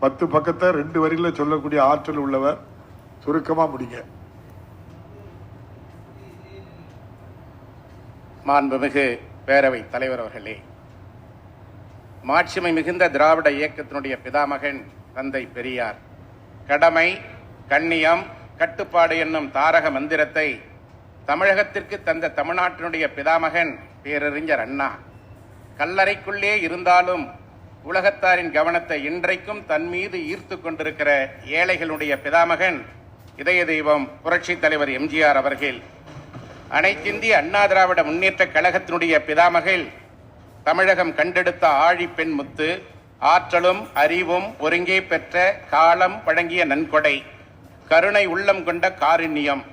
பத்து பக்கத்தை ரெண்டு வரியில் சொல்லக்கூடிய ஆற்றல் உள்ளவர் சுருக்கமா முடிங்க. மாண்புமிகு பேரவை தலைவர் அவர்களே மாட்சிமை மிகுந்த திராவிட இயக்கத்தினுடைய பிதாமகன் தந்தை பெரியார் கடமை கண்ணியம் கட்டுப்பாடு என்னும் தாரக மந்திரத்தை தமிழகத்திற்கு தந்த தமிழ்நாட்டினுடைய பிதாமகன் பேரறிஞர் அண்ணா கல்லறைக்குள்ளே இருந்தாலும் உலகத்தாரின் கவனத்தை இன்றைக்கும் தன் மீது ஈர்த்து கொண்டிருக்கிற ஏழைகளுடைய பிதாமகன் இதய தெய்வம் புரட்சித் தலைவர் எம்ஜிஆர் அவர்கள். அனைத்திந்திய அண்ணா திராவிட முன்னேற்ற கழகத்தினுடைய பிதாமகள் தமிழகம் கண்டெடுத்த ஆழி பெண் முத்து ஆற்றலும் அறிவும் ஒருங்கே பெற்ற காலம் வழங்கிய நன்கொடை கருணை உள்ளம் கொண்ட காருண்யம்.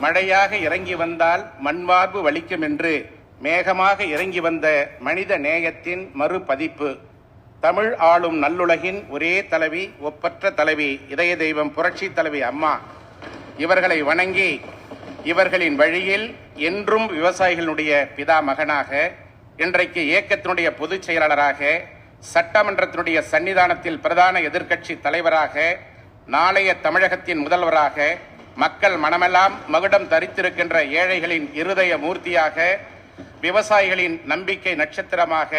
மழையாக இறங்கி வந்தால் மண்வார்பு வலிக்கும் என்று மேகமாக இறங்கி வந்த மனித நேயத்தின் மறுபதிப்பு. தமிழ் ஆளும் நல்லுலகின் ஒரே தலைவி ஒப்பற்ற தலைவி இதய தெய்வம் புரட்சி தலைவி அம்மா. இவர்களை வணங்கி இவர்களின் வழியில் என்றும் விவசாயிகளுடைய பிதா மகனாக இன்றைக்கு இயக்கத்தினுடைய பொதுச் செயலாளராக சட்டமன்றத்தினுடைய சன்னிதானத்தில் பிரதான எதிர்க்கட்சி தலைவராக நாளைய தமிழகத்தின் முதல்வராக மக்கள் மனமெல்லாம் மகுடம் தரித்திருக்கின்ற ஏழைகளின் இருதய மூர்த்தியாக விவசாயிகளின் நம்பிக்கை நட்சத்திரமாக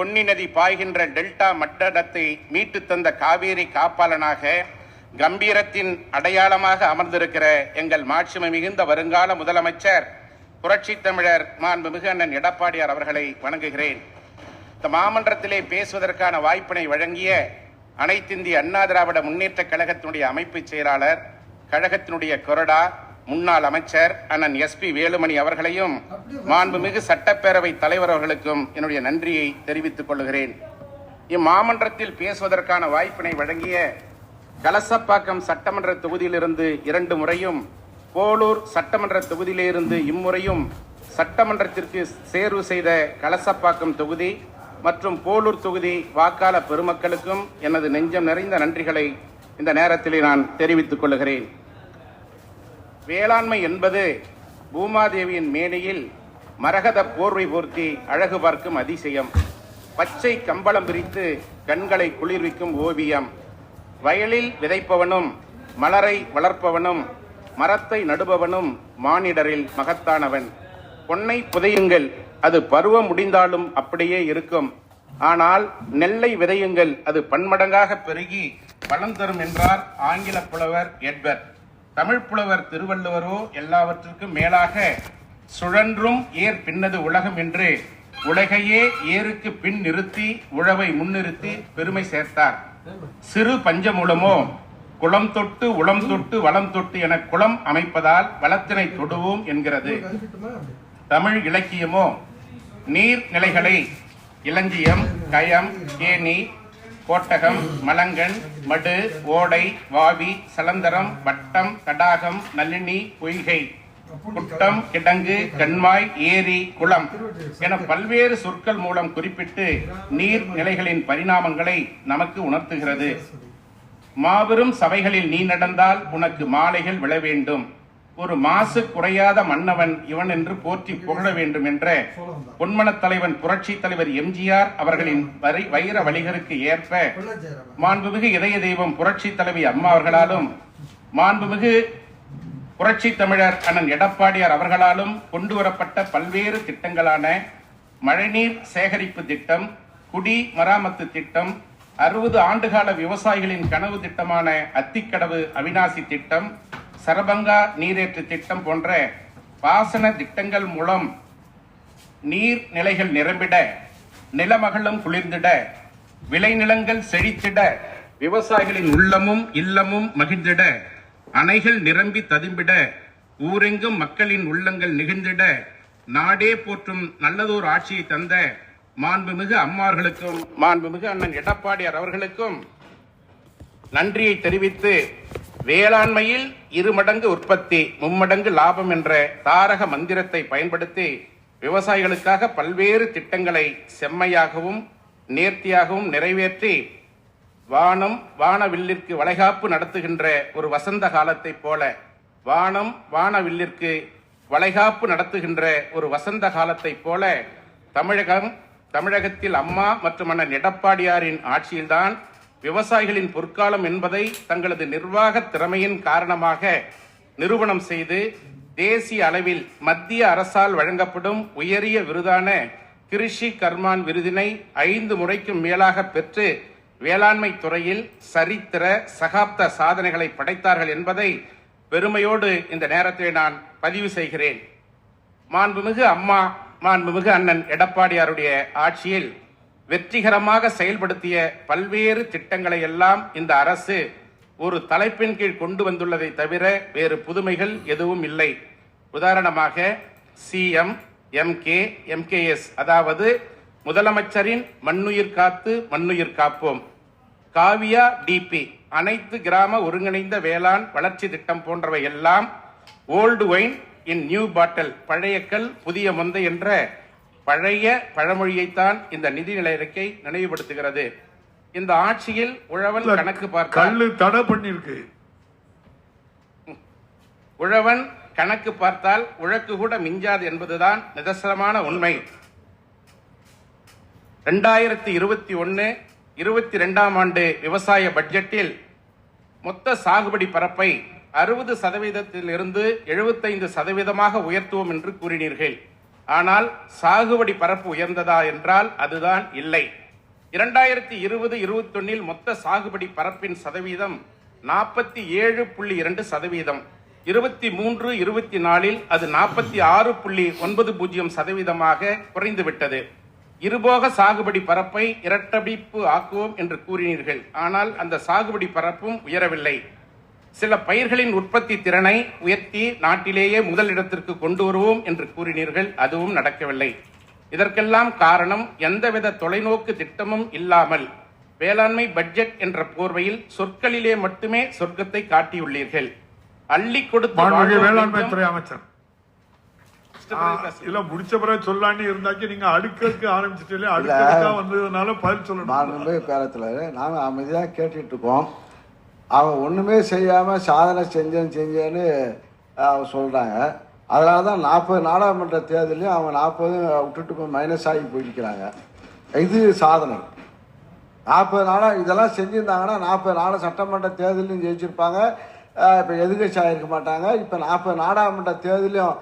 பொன்னி நதி பாய்கின்ற டெல்டா மட்டடத்தை மீட்டு தந்த காவேரி காப்பாளனாக கம்பீரத்தின் அடையாளமாக அமர்ந்திருக்கிற எங்கள் மாட்சிமை மிகுந்த வருங்கால முதலமைச்சர் புரட்சி தமிழர் மாண்புமிகு அண்ணன் எடப்பாடியார் அவர்களை வணங்குகிறேன். இந்த மாமன்றத்திலே பேசுவதற்கான வாய்ப்பினை வழங்கிய அனைத்திந்திய அண்ணா திராவிட முன்னேற்ற கழகத்தினுடைய அமைப்பு செயலாளர் கழகத்தினுடைய கொறடா முன்னாள் அமைச்சர் அண்ணன் எஸ்பி வேலுமணி அவர்களையும் மாண்புமிகு சட்டப்பேரவை தலைவர் அவர்களுக்கும் என்னுடைய நன்றியை தெரிவித்துக் கொள்கிறேன். இம்மாமன்றத்தில் பேசுவதற்கான வாய்ப்பினை வழங்கிய கலசப்பாக்கம் சட்டமன்ற தொகுதியிலிருந்து இரண்டு முறையும் போலூர் சட்டமன்ற தொகுதியிலிருந்து இம்முறையும் சட்டமன்றத்திற்கு தேர்வு செய்த கலசப்பாக்கம் தொகுதி மற்றும் போலூர் தொகுதி வாக்காளர் பெருமக்களுக்கும் எனது நெஞ்சம் நிறைந்த நன்றிகளை இந்த நேரத்தில் நான் தெரிவித்துக் கொள்கிறேன். வேளாண்மை என்பது பூமாதேவியின் மேடையில் மரகத போர்வை போர்த்தி அழகு பார்க்கும் அதிசயம். பச்சை கம்பளம் பிரித்து கண்களை குளிர்விக்கும் ஓவியம். வயலில் விதைப்பவனும் மலரை வளர்ப்பவனும் மரத்தை நடுபவனும் மானிடரில் மகத்தானவன். பொன்னை புதையுங்கள் அது பருவம் முடிந்தாலும் அப்படியே இருக்கும். ஆனால் நெல்லை விதையுங்கள் அது பன்மடங்காக பெருகி பலம் தரும் என்றார் ஆங்கில புலவர் எட்வர்ட். தமிழ் புலவர் திருவள்ளுவரோ எல்லாவற்றிற்கும் மேலாக சுழன்றும் ஏர் பின்னது உலகம் என்று உலகையே ஏருக்கு பின் நிறுத்தி உழவை முன்னிறுத்தி பெருமை சேர்த்தார். சிறு பஞ்சமூலமோ குளம் தொட்டு உளம் தொட்டு வளம் தொட்டு என குளம் அமைப்பதால் வளத்தினை தொடுவோம் என்கிறது. தமிழ் இலக்கியமோ நீர் நிலைகளை இளஞ்சியம் கயம் கேணி கோட்டகம் மலங்கன் மடு ஓடை வாவி சலந்தரம் வட்டம் தடாகம் நளினி பொய்கை குட்டம் கிடங்கு கண்மாய் ஏரி குளம் என பல்வேறு சொற்கள் மூலம் குறிப்பிட்டு நீர் நிலைகளின் பரிணாமங்களை நமக்கு உணர்த்துகிறது. மாபெரும் சபைகளில் நீ நடந்தால் உனக்கு மாலைகள் விழ வேண்டும். ஒரு மாசு குறையாத மன்னவன் இவன் என்று போற்றி புகழ வேண்டும் என்ற பொன்மனத் தலைவன் புரட்சி தலைவர் எம்ஜிஆர் அவர்களின் வரி வைர வழிகளுக்கு ஏற்ப மாண்புமிகு இதய தெய்வம் புரட்சி தலைவி அம்மா அவர்களாலும் மாண்புமிகு புரட்சி தமிழர் அண்ணன் எடப்பாடியார் அவர்களாலும் கொண்டு வரப்பட்ட பல்வேறு திட்டங்களான மழைநீர் சேகரிப்பு திட்டம் குடி மராமத்து திட்டம் அறுபது ஆண்டுகால விவசாயிகளின் கனவு திட்டமான அத்திக்கடவு அவிநாசி திட்டம் சரபங்கா நீரேற்று திட்டம் போன்ற பாசன திட்டங்கள் மூலம் நீர் நிலைகள் நிரம்பிட நிலமகளும் குளிர்ந்திட விளைநிலங்கள் செழித்திட விவசாயிகளின் உள்ளமும் இல்லமும் மகிழ்ந்திட அணைகள் நிரம்பி ததும்பிட ஊரெங்கும் மக்களின் உள்ளங்கள் நிகழ்ந்திட நாடே போற்றும் நல்லதோர் ஆட்சியை தந்த மாண்புமிகு அம்மார்களுக்கும் மாண்புமிகு அண்ணன் எடப்பாடியார் அவர்களுக்கும் நன்றியை தெரிவித்து வேளாண்மையில் இருமடங்கு உற்பத்தி மும்மடங்கு லாபம் என்ற தாரக மந்திரத்தை பயன்படுத்தி விவசாயிகளுக்காக பல்வேறு திட்டங்களை செம்மையாகவும் நேர்த்தியாகவும் நிறைவேற்றி வானம் வானவில்லிற்கு வளைகாப்பு நடத்துகின்ற ஒரு வசந்த காலத்தைப் போல வானம் வானவில்லிற்கு வளைகாப்பு நடத்துகின்ற ஒரு வசந்த காலத்தைப் போல தமிழகம் தமிழகத்தில் அம்மா மற்றும் அண்ணன் எடப்பாடியாரின் ஆட்சியில்தான் விவசாயிகளின் பொற்காலம் என்பதை தங்களது நிர்வாக திறமையின் காரணமாக நிரூபணம் செய்து தேசிய அளவில் மத்திய அரசால் வழங்கப்படும் உயரிய விருதான கிருஷி கர்மான் விருதினை ஐந்து முறைக்கும் மேலாக பெற்று வேளாண்மை துறையில் சரித்திர சகாப்த சாதனைகளை படைத்தார்கள் என்பதை பெருமையோடு இந்த நேரத்தில் நான் பதிவு செய்கிறேன். மாண்புமிகு அம்மா மாண்புமிகு அண்ணன் எடப்பாடியாருடைய ஆட்சியில் வெற்றிகரமாக செயல்படுத்திய பல்வேறு திட்டங்களை எல்லாம் இந்த அரசு ஒரு தலைப்பின் கீழ் கொண்டு வந்துள்ளதை தவிர வேறு புதுமைகள் எதுவும் இல்லை. உதாரணமாக சிஎம் எம்கே எம்கேஎஸ் அதாவது முதலமைச்சரின் மண்ணுயிர் காத்து மண்ணுயிர் காப்போம். காவியா டிபி அனைத்து கிராம ஒருங்கிணைந்த வேளாண் வளர்ச்சி திட்டம் போன்றவை எல்லாம் old wine in new bottle பழைய கல் புதிய மொந்தை என்ற பழைய பழமொழியைத்தான் இந்த நிதிநிலை அறிக்கை நினைவுபடுத்துகிறது. இந்த ஆட்சியில் உழவன் கணக்கு பார்த்தால் தடை பண்ணிருக்கு உழவன் கணக்கு பார்த்தால் உழக்கு கூட மிஞ்சாது என்பதுதான் நிதர்சனமான உண்மை. ரெண்டாயிரத்தி இருபத்தி ஒன்னு இருபத்தி ரெண்டாம் ஆண்டு விவசாய பட்ஜெட்டில் மொத்த சாகுபடி பரப்பை அறுபது சதவீதத்தில் இருந்து எழுபத்தைந்து சதவீதமாக உயர்த்துவோம் என்று கூறினீர்கள். ஆனால் சாகுபடி பரப்பு உயர்ந்ததா என்றால் அதுதான் இல்லை. இரண்டாயிரத்தி இருபது இருபத்தொன்னில் மொத்த சாகுபடி பரப்பின் சதவீதம் நாற்பத்தி ஏழு புள்ளி இரண்டு சதவீதம். இருபத்தி மூன்று இருபத்தி நாலில் அது நாற்பத்தி ஆறு புள்ளி ஒன்பது பூஜ்ஜியம் சதவீதமாக குறைந்துவிட்டது. இருபோக சாகுபடி பரப்பை இரட்டடிப்பு ஆக்குவோம் என்று கூறினீர்கள். ஆனால் அந்த சாகுபடி பரப்பும் உயரவில்லை. சில பயிர்களின் உற்பத்தி திறனை உயர்த்தி நாட்டிலேயே முதலிடத்திற்கு கொண்டு வருவோம் என்று கூறினீர்கள் அதுவும் நடக்கவில்லை. இதற்கெல்லாம் காரணம் எந்தவித தொலைநோக்கு திட்டமும் இல்லாமல் வேளாண்மை பட்ஜெட் என்ற போர்வையில் சொற்களிலே மட்டுமே சொர்க்கத்தை காட்டியுள்ளீர்கள். அள்ளி கொடுத்து மாண்புமிகு வாழ்வோர் வேளாண்மை நெஞ்சம் துறை அமைச்சர் இல்ல முடிச்ச பிறகு சொல்லான்னு இருந்தாக்கி நீங்க அடுக்கடுக்கு ஆரம்பிச்சிட்டு வந்ததுனால பதில் சொல்லணும். மாண்புமிகு பேரத்தில் நாங்கள் அமைதியாக கேட்டுட்டு இருக்கோம். அவங்க ஒன்றுமே செய்யாமல் சாதனை செஞ்சேன் செஞ்சேன்னு அவங்க சொல்கிறாங்க அதனால தான் நாற்பது நாடாளுமன்ற தேர்தலையும் அவங்க நாற்பது விட்டுட்டு போய் மைனஸ் ஆகி போயிருக்கிறாங்க. இது சாதனை. நாற்பது நாளாக இதெல்லாம் செஞ்சுருந்தாங்கன்னா நாற்பது நாள் சட்டமன்ற தேர்தலையும் ஜெயிச்சிருப்பாங்க. இப்போ எதிர்கட்சி ஆகிருக்க மாட்டாங்க. இப்போ நாற்பது நாடாளுமன்ற தேர்தலையும்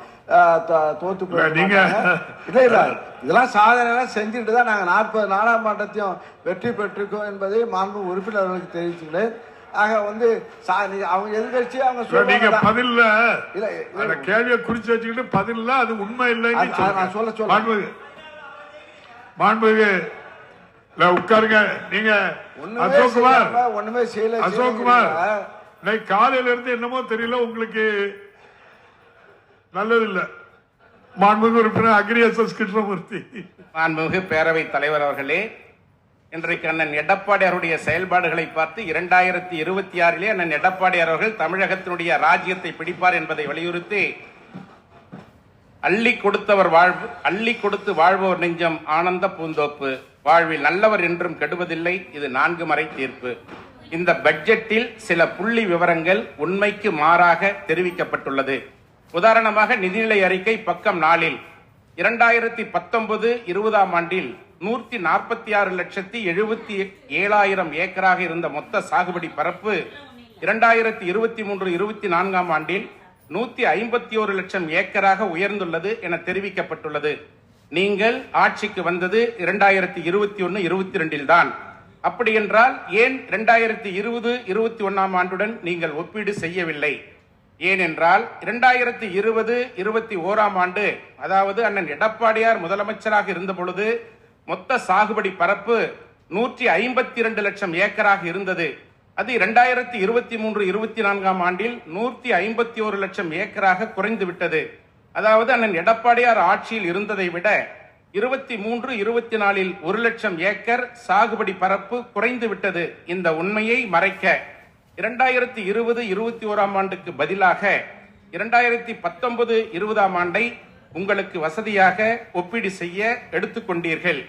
தோத்து போயிருக்காங்க இல்லை இல்லை. இதெல்லாம் சாதனைலாம் செஞ்சுட்டு தான் நாங்கள் நாற்பது நாடாளுமன்றத்தையும் வெற்றி பெற்றிருக்கோம் என்பதை மாண்பு உறுப்பினர்களுக்கு தெரிவிச்சுக்கிறேன் ஆக வந்து அவங்க எதிர்கட்சி அவங்க இல்ல, நீங்க பதில்ல இல்ல, அந்த கேள்வியை குறிச்சு வச்சுக்கிட்டு பதில்ல அது உண்மை அது நான் சொல்ல சொல்ல. மாண்புமிகு. மாண்புமிகு. இல்ல உட்காருங்க. நீங்க அசோக்குமார். ஒண்ணுமே செய்யல அசோக்குமார். இன்னைக்கு காலையில இருந்து என்னமோ தெரியல உங்களுக்கு நல்லது இல்ல மாண்புமிகு உறுப்பினர் அக்ரி எஸ் எஸ் கிருஷ்ணமூர்த்தி. மாண்புமிகு பேரவைத் தலைவர் அவர்களே இன்றைக்கு அண்ணன் எடப்பாடியாருடைய செயல்பாடுகளை பார்த்து இரண்டாயிரத்தி இருபத்தி ஆறிலே அண்ணன் எடப்பாடியார் அவர்கள் தமிழகத்தினுடைய ராஜ்யத்தை பிடிப்பார் என்பதை வலியுறுத்தி அள்ளி கொடுத்தவர் வாழ்வு அள்ளி கொடுத்து வாழ்பவர் நெஞ்சம் ஆனந்த பூந்தோப்பு. வாழ்வில் நல்லவர் என்றும் கெடுவதில்லை இது நான்கு மறை தீர்ப்பு. இந்த பட்ஜெட்டில் சில புள்ளி விவரங்கள் உண்மைக்கு மாறாக தெரிவிக்கப்பட்டுள்ளது. உதாரணமாக நிதிநிலை அறிக்கை பக்கம் நாளில் இரண்டாயிரத்தி பத்தொன்பது இருபதாம் ஆண்டில் நூற்றி நாற்பத்தி ஆறு லட்சத்தி எழுபத்தி ஏழாயிரம் ஏக்கராக இருந்த மொத்த சாகுபடி பரப்பு இரண்டாயிரத்தி இருபத்தி மூன்று இருபத்தி நான்காம் ஆண்டில் நூற்றி ஐம்பத்தி ஒரு லட்சம் ஏக்கராக உயர்ந்துள்ளது என தெரிவிக்கப்பட்டுள்ளது. நீங்கள் ஆட்சிக்கு வந்தது இரண்டாயிரத்தி இருபத்தி ஒன்று இருபத்தி ரெண்டில் தான். அப்படி என்றால் ஏன் இரண்டாயிரத்தி இருபது இருபத்தி ஒன்றாம் ஆண்டுடன் நீங்கள் ஒப்பீடு செய்யவில்லை? ஏனென்றால் இரண்டாயிரத்தி இருபது இருபத்தி ஓராம் ஆண்டு அதாவது அண்ணன் எடப்பாடியார் முதலமைச்சராக இருந்த பொழுது மொத்த சாகுபடி பரப்பு நூற்றி ஐம்பத்தி இரண்டு லட்சம் ஏக்கராக இருந்தது. அது இரண்டாயிரத்தி இருபத்தி மூன்று இருபத்தி நான்காம் ஆண்டில் நூற்றி ஐம்பத்தி ஒரு லட்சம் ஏக்கராக குறைந்து விட்டது அதாவது அண்ணன் எடப்பாடியார் ஆட்சியில் இருந்ததை விட இருபத்தி மூன்று இருபத்தி நாலில் ஒரு லட்சம் ஏக்கர் சாகுபடி பரப்பு குறைந்து விட்டது இந்த உண்மையை மறைக்க. இரண்டாயிரத்தி இருபது இருபத்தி ஓராம் ஆண்டுக்கு பதிலாக இரண்டாயிரத்தி பத்தொன்பது இருபதாம் ஆண்டை உங்களுக்கு வசதியாக ஒப்பீடு செய்ய எடுத்துக்கொண்டீர்கள்.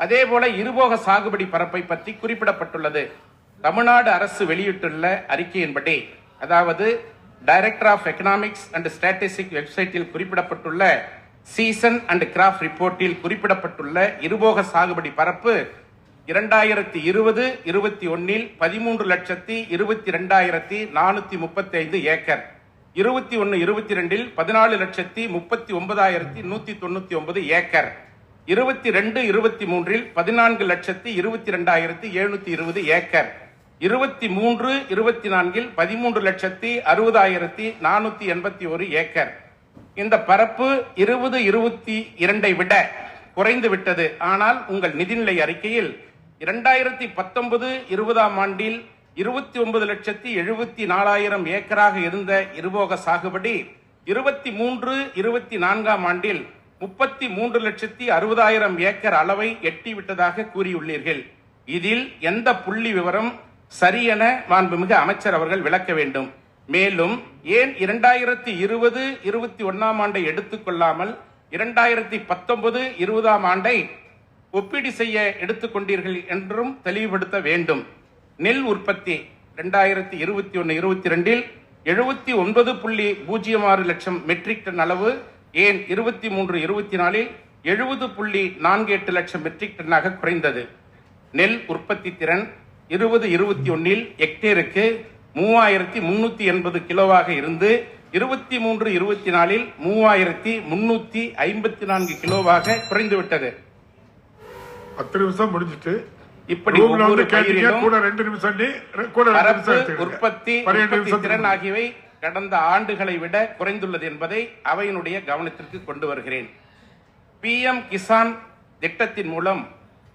அதேபோல இருபோக சாகுபடி பரப்பை பற்றி குறிப்பிடப்பட்டுள்ளது. தமிழ்நாடு அரசு வெளியிட்டுள்ள அறிக்கையின்படி அதாவது director of economics and strategic வெப்சைட்டில் குறிப்பிடப்பட்டுள்ள சீசன் அண்ட் கிராஃப் ரிப்போர்ட்டில் குறிப்பிடப்பட்டுள்ள இருபோக சாகுபடி பரப்பு இரண்டாயிரத்தி இருபது இருபத்தி ஒன்னில் பதிமூன்று லட்சத்தி இருபத்தி ரெண்டாயிரத்தி நானூற்றி முப்பத்தைந்து ஏக்கர். இருபத்தி ஒன்று இருபத்தி ரெண்டில் பதினாலு லட்சத்தி முப்பத்தி ஒன்பதாயிரத்தி நூற்றி தொண்ணூற்றி ஒன்பது ஏக்கர். இருபத்தி ரெண்டு இருபத்தி மூன்றில் பதினான்கு லட்சத்தி இருபத்தி ரெண்டாயிரத்தி எழுநூற்றி இருபது ஏக்கர். இருபத்தி மூன்று இருபத்தி நான்கில் பதிமூன்று லட்சத்தி அறுபதாயிரத்தி நானூற்றி எண்பத்தி ஒரு ஏக்கர். இந்த பரப்பு இருபது இருபத்தி இரண்டை விட குறைந்து விட்டது. ஆனால் உங்கள் நிதிநிலை அறிக்கையில் இரண்டாயிரத்தி பத்தொன்பது இருபதாம் ஆண்டில் இருபத்தி ஒன்பது லட்சத்தி எழுபத்தி நாலாயிரம் ஏக்கராக இருந்த இருபோக சாகுபடி இருபத்தி மூன்று இருபத்தி நான்காம் ஆண்டில் முப்பத்தி மூன்று லட்சத்தி அறுபதாயிரம் ஏக்கர் அளவை எட்டிவிட்டதாக கூறியுள்ளீர்கள். இதில் எந்த புள்ளி விவரம் சரியென மாண்புமிகு அமைச்சர் அவர்கள் விளக்க வேண்டும். மேலும் ஏன் இரண்டாயிரத்தி இருபது இருபத்தி ஒன்னாம் ஆண்டை எடுத்துக்கொள்ளாமல் இரண்டாயிரத்தி பத்தொன்பது இருபதாம் ஆண்டை ஒப்பீடு செய்ய எடுத்துக்கொண்டீர்கள் என்றும் தெளிவுபடுத்த வேண்டும். நெல் உற்பத்தி ரெண்டாயிரத்தி இருபத்தி ஒன்று இருபத்தி ரெண்டில் எழுபத்தி ஒன்பது புள்ளி பூஜ்ஜியம் ஆறு லட்சம் மெட்ரிக் டன் அளவு ஏன் இருபத்தி மூன்று இருபத்தி நாலில் எழுபது புள்ளி நான்கு எட்டு லட்சம் மெட்ரிக் டன்னாக குறைந்தது. நெல் உற்பத்தி திறன் இருபது இருபத்தி ஒன்னில் ஹெக்டேருக்கு மூவாயிரத்தி முன்னூத்தி எண்பது கிலோவாக இருந்து இருபத்தி மூன்று இருபத்தி நாலில் மூவாயிரத்தி முன்னூத்தி ஐம்பத்தி நான்கு கிலோவாக குறைந்துவிட்டது. பத்து நிமிஷம் முடிஞ்சிட்டு இப்படி ஒவ்வொரு பயிரிலும் கூட ரெண்டு நிமிஷம் கூட. உற்பத்தி திறன் ஆகியவை கடந்த ஆண்டுகளை விட குறைந்துள்ளது என்பதை அவையினுடைய கவனத்திற்கு கொண்டு வருகிறேன். பிஎம் கிசான் திட்டத்தின் மூலம்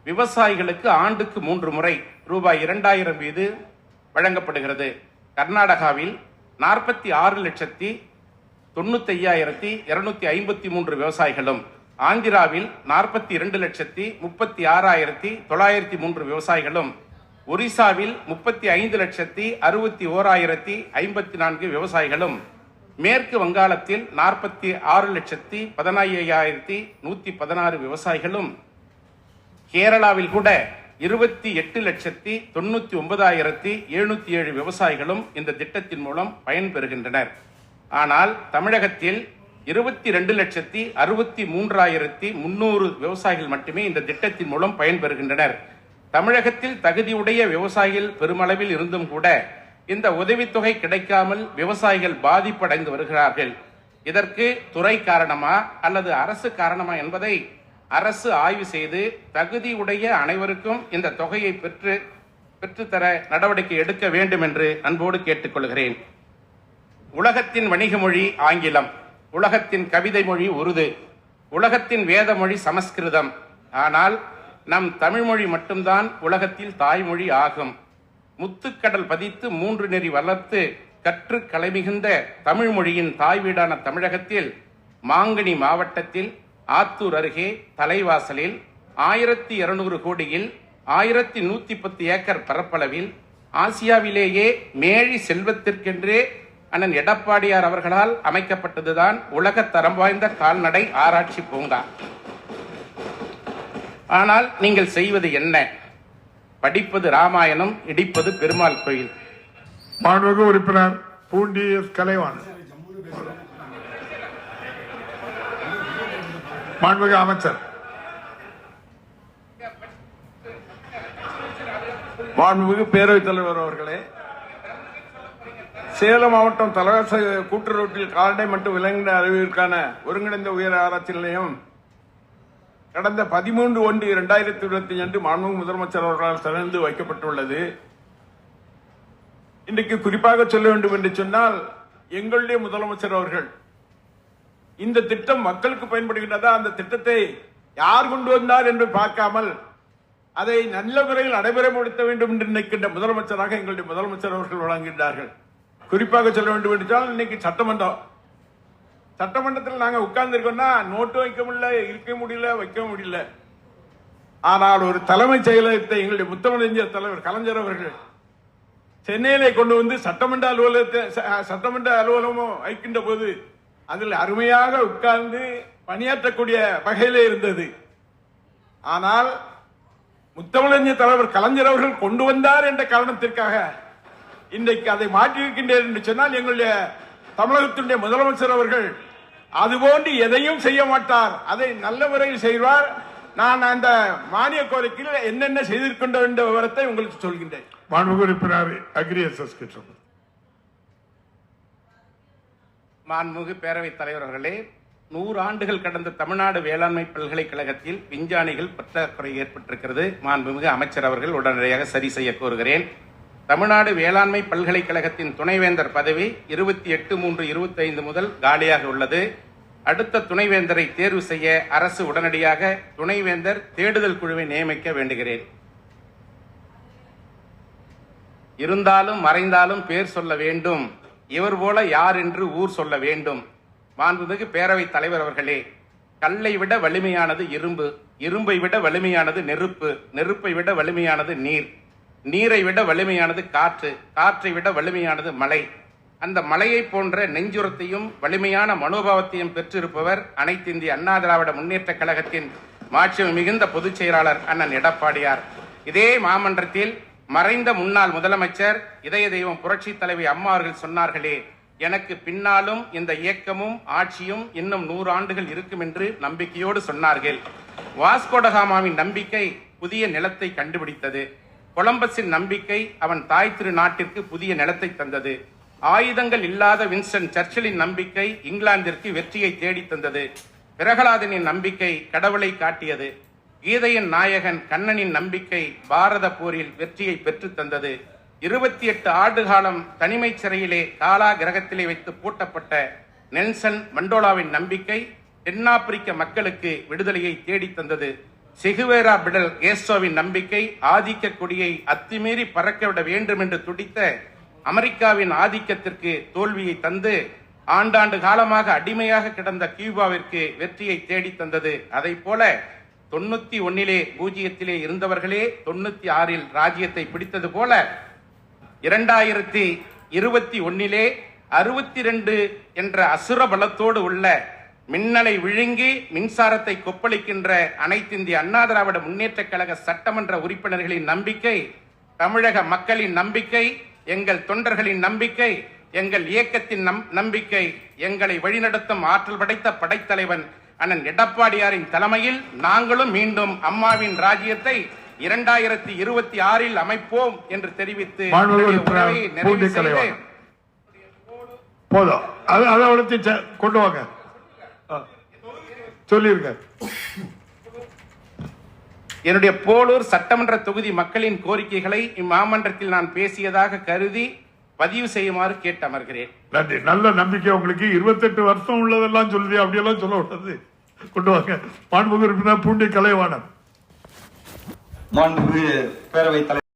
விவசாயிகளுக்கு ஆண்டுக்கு மூன்று முறை ரூபாய் இரண்டாயிரம் வீது வழங்கப்படுகிறது. கர்நாடகாவில் நாற்பத்தி ஆறு லட்சத்தி தொண்ணூத்தி ஐயாயிரத்தி இருநூத்தி ஐம்பத்தி மூன்று விவசாயிகளும் ஆந்திராவில் நாற்பத்தி இரண்டு லட்சத்தி முப்பத்தி ஆறாயிரத்தி தொள்ளாயிரத்தி மூன்று விவசாயிகளும் ஒரிசாவில் முப்பத்தி ஐந்து லட்சத்தி அறுபத்தி ஓராயிரத்தி ஐம்பத்தி நான்கு விவசாயிகளும் மேற்கு வங்காளத்தில் நாற்பத்தி ஆறு லட்சத்தி பதினாயிரத்தி நூற்றி பதினாறு விவசாயிகளும் கேரளாவில் கூட இருபத்தி எட்டு லட்சத்தி தொண்ணூற்றி ஒன்பதாயிரத்தி எழுநூற்றி ஏழு விவசாயிகளும் இந்த திட்டத்தின் மூலம் பயன்பெறுகின்றனர். ஆனால் தமிழகத்தில் இருபத்தி ரெண்டு லட்சத்தி அறுபத்தி மூன்றாயிரத்தி முன்னூறு விவசாயிகள் மட்டுமே இந்த திட்டத்தின் மூலம் பயன்பெறுகின்றனர். தமிழகத்தில் தகுதியுடைய விவசாயிகள் பெருமளவில் இருந்தும் கூட இந்த உதவித்தொகை கிடைக்காமல் விவசாயிகள் பாதிப்படைந்து வருகிறார்கள். இதற்கு துறை காரணமா அல்லது அரசு காரணமா என்பதை அரசு ஆய்வு செய்து தகுதியுடைய அனைவருக்கும் இந்த தொகையை பெற்று பெற்றுத்தர நடவடிக்கை எடுக்க வேண்டும் என்று அன்போடு கேட்டுக்கொள்கிறேன். உலகத்தின் வணிக மொழி ஆங்கிலம். உலகத்தின் கவிதை மொழி உருது. உலகத்தின் வேத மொழி சமஸ்கிருதம். ஆனால் நம் தமிழ்மொழி மட்டும்தான் உலகத்தில் தாய்மொழி ஆகும். முத்துக்கடல் பதித்து மூன்று நெறி வளர்த்து கற்று கலைமிகுந்த தமிழ் மொழியின் தாய் வீடான தமிழகத்தில் மாங்கனி மாவட்டத்தில் ஆத்தூர் அருகே தலைவாசலில் ஆயிரத்தி இருநூறு கோடியில் ஆயிரத்தி நூற்றி பத்து ஏக்கர் பரப்பளவில் ஆசியாவிலேயே மேழி செல்வத்திற்கென்றே அண்ணன் எடப்பாடியார் அவர்களால் அமைக்கப்பட்டதுதான் உலக தரம் வாய்ந்த கால்நடை ஆராய்ச்சி பூங்கா. ஆனால் நீங்கள் செய்வது என்ன? படிப்பது ராமாயணம் இடிப்பது பெருமாள் கோயில். மாண்புமிகு உறுப்பினர் பூண்டி கலைவான் கலைவாணன். மாண்புமிகு அமைச்சர். மாண்புமிகு பேரவைத் தலைவர் அவர்களே சேலம் மாவட்டம் தலவாச கூட்டுறவுட்டில் கால்நடை மற்றும் விலங்கின அறிவிற்கான ஒருங்கிணைந்த உயர் ஆராய்ச்சி நிலையம். கடந்த பதிமூன்று ஒன்று இரண்டாயிரத்தி இருபத்தி அன்று மாண்புமிகு முதலமைச்சர் அவர்களால் திறந்து வைக்கப்பட்டுள்ளது. இன்றைக்கு குறிப்பாக சொல்ல வேண்டும் என்று சொன்னால் எங்களுடைய முதலமைச்சர் அவர்கள் இந்த திட்டம் மக்களுக்கு பயன்படுகின்றதா? அந்த திட்டத்தை யார் கொண்டு வந்தார் என்று பார்க்காமல் அதை நல்ல முறையில் நடைமுறைப்படுத்த வேண்டும் என்று நினைக்கின்ற முதலமைச்சராக எங்களுடைய முதலமைச்சர் அவர்கள் வழங்குகின்றார்கள் குறிப்பாக சொல்ல வேண்டும் என்றால் இன்னைக்கு சட்டமன்றம். சட்டமன்றத்தில் நாங்கள் உட்கார்ந்து இருக்கோம்னா நோட்டு வைக்க முடியல இருக்க முடியல வைக்க முடியல. ஆனால் ஒரு தலைமைச் செயலகத்தை எங்களுடைய முத்தமிழறிஞர் தலைவர் கலைஞர் அவர்கள் சென்னையிலே கொண்டு வந்து சட்டமன்ற அலுவலகத்தை ச- சட்டமன்ற அலுவலகமும் வைக்கின்ற போது அதில் அருமையாக உட்கார்ந்து பணியாற்றக்கூடிய வகையிலே இருந்தது. ஆனால் முத்தமிழறிஞர் தலைவர் கலைஞர் அவர்கள் கொண்டு வந்தார் என்ற காரணத்திற்காக இன்றைக்கு அதை மாற்றியிருக்கின்றேன் என்று சொன்னால் எங்களுடைய தமிழகத்தினுடைய முதலமைச்சர் அவர்கள் அதுபோன்று எதையும் செய்ய மாட்டார். அதை நல்ல முறையில் செய்வார். நான் அந்த மானிய கோரிக்கையில் என்னென்ன செய்திருக்கின்றோம் என்ற விவரத்தை உங்களுக்கு சொல்கின்றேன். மாண்புமிகு உறுப்பினர் அக்ரி எஸ் கிட்ட மாண்புமிகு பேரவைத் தலைவர் அவர்களே நூறு ஆண்டுகள் கடந்த தமிழ்நாடு வேளாண்மை பல்கலைக்கழகத்தில் விஞ்ஞானிகள் பற்றாக்குறை ஏற்பட்டிருக்கிறது. மாண்புமிகு அமைச்சர் அவர்கள் உடனடியாக சரி செய்ய கோருகிறேன். தமிழ்நாடு வேளாண்மை பல்கலைக்கழகத்தின் துணைவேந்தர் பதவி இருபத்தி எட்டு மூன்று இருபத்தைந்து முதல் காலியாக உள்ளது. அடுத்த துணைவேந்தரை தேர்வு செய்ய அரசு உடனடியாக துணைவேந்தர் தேடுதல் குழுவை நியமிக்க வேண்டுகிறேன். இருந்தாலும் மறைந்தாலும் பேர் சொல்ல வேண்டும். இவர் போல யார் என்று ஊர் சொல்ல வேண்டும். மாண்புமிகு பேரவைத் தலைவர் அவர்களே கல்லை விட வலிமையானது இரும்பு இரும்பை விட வலிமையானது நெருப்பு நெருப்பை விட வலிமையானது நீர். நீரை விட வலிமையானது காற்று காற்றை விட வலிமையானது மழை அந்த மலையை போன்ற நெஞ்சுரத்தையும் வலிமையான மனோபாவத்தையும் பெற்றிருப்பவர் அனைத்து இந்திய அண்ணா திராவிட முன்னேற்ற கழகத்தின் மாட்சிமை மிகுந்த பொதுச் செயலாளர் அண்ணன் எடப்பாடியார். இதே மாமன்றத்தில் மறைந்த முன்னாள் முதலமைச்சர் இதய தெய்வம் புரட்சி தலைவி அம்மா அவர்கள் சொன்னார்களே எனக்கு பின்னாலும் இந்த இயக்கமும் ஆட்சியும் இன்னும் நூறு ஆண்டுகள் இருக்கும் என்று நம்பிக்கையோடு சொன்னார்கள். வாஸ்கோடகாமாவின் நம்பிக்கை புதிய நிலத்தை கண்டுபிடித்தது. கொலம்பஸின் நம்பிக்கை அவன் தாய் திரு நாட்டிற்கு புதிய நிலத்தை தந்தது. ஆயுதங்கள் இல்லாத வின்ஸ்டன் சர்ச்சிலின் நம்பிக்கை இங்கிலாந்திற்கு வெற்றியை தேடித் தந்தது. பிரகலாதனின் நம்பிக்கை கடவுளை காட்டியது. கீதையின் நாயகன் கண்ணனின் நம்பிக்கை பாரத போரில் வெற்றியை பெற்று தந்தது. இருபத்தி எட்டு ஆண்டு காலம் தனிமைச் சிறையிலே காலா கிரகத்திலே வைத்து பூட்டப்பட்ட நெல்சன் மண்டோலாவின் நம்பிக்கை தென்னாப்பிரிக்க மக்களுக்கு விடுதலையை தேடித் தந்தது. செகுவேரா பிடல் கேஸ்டோவின் நம்பிக்கை ஆதிக்க கொடியை அத்துமீறி பறக்கவிட வேண்டும் என்று துடித்த அமெரிக்காவின் ஆதிக்கத்திற்கு தோல்வியை தந்து ஆண்டாண்டு காலமாக அடிமையாக கிடந்த கியூபாவிற்கு வெற்றியை தேடித் தந்தது. அதை போல தொண்ணூத்தி ஒன்னிலே பூஜ்ஜியத்திலே இருந்தவர்களே தொண்ணூத்தி ஆறில் ராஜ்யத்தை பிடித்தது போல இரண்டாயிரத்தி இருபத்தி ஒன்னிலே அறுபத்தி ரெண்டு என்ற அசுர பலத்தோடு உள்ள மின்னலை விழுங்கி மின்சாரத்தை கொப்பளிக்கின்ற அனைத்திந்திய அண்ணா திராவிட முன்னேற்ற கழக சட்டமன்ற உறுப்பினர்களின் நம்பிக்கை தமிழக மக்களின் நம்பிக்கை எங்கள் தொண்டர்களின் நம்பிக்கை எங்கள் இயக்கத்தின் நம்- நம்பிக்கை எங்களை வழிநடத்தும் ஆற்றல் படைத்த படைத்தலைவன் அண்ணன் எடப்பாடியாரின் தலைமையில் நாங்களும் மீண்டும் அம்மாவின் ராஜ்யத்தை இரண்டாயிரத்தி இருபத்தி ஆறில் அமைப்போம் என்று தெரிவித்து நிறைவு செய்து. போதும் அது கொண்டு வாங்க. சொல்லிருங்க. என்னுடைய போலூர் சட்டமன்ற தொகுதி மக்களின் கோரிக்கைகளை இம்மாமன்றத்தில் நான் பேசியதாக கருதி பதிவு செய்யுமாறு கேட்டு அமர்கிறேன் நன்றி. நல்ல நம்பிக்கை உங்களுக்கு. இருபத்தெட்டு வருஷம் உள்ளதெல்லாம் சொல்லுது. அப்படியெல்லாம் சொல்ல கூடாது. கொண்டு வாங்க. மாண்புமிகு உறுப்பினர் பூண்டி கலைவாணன். பேரவைத் தலைவர்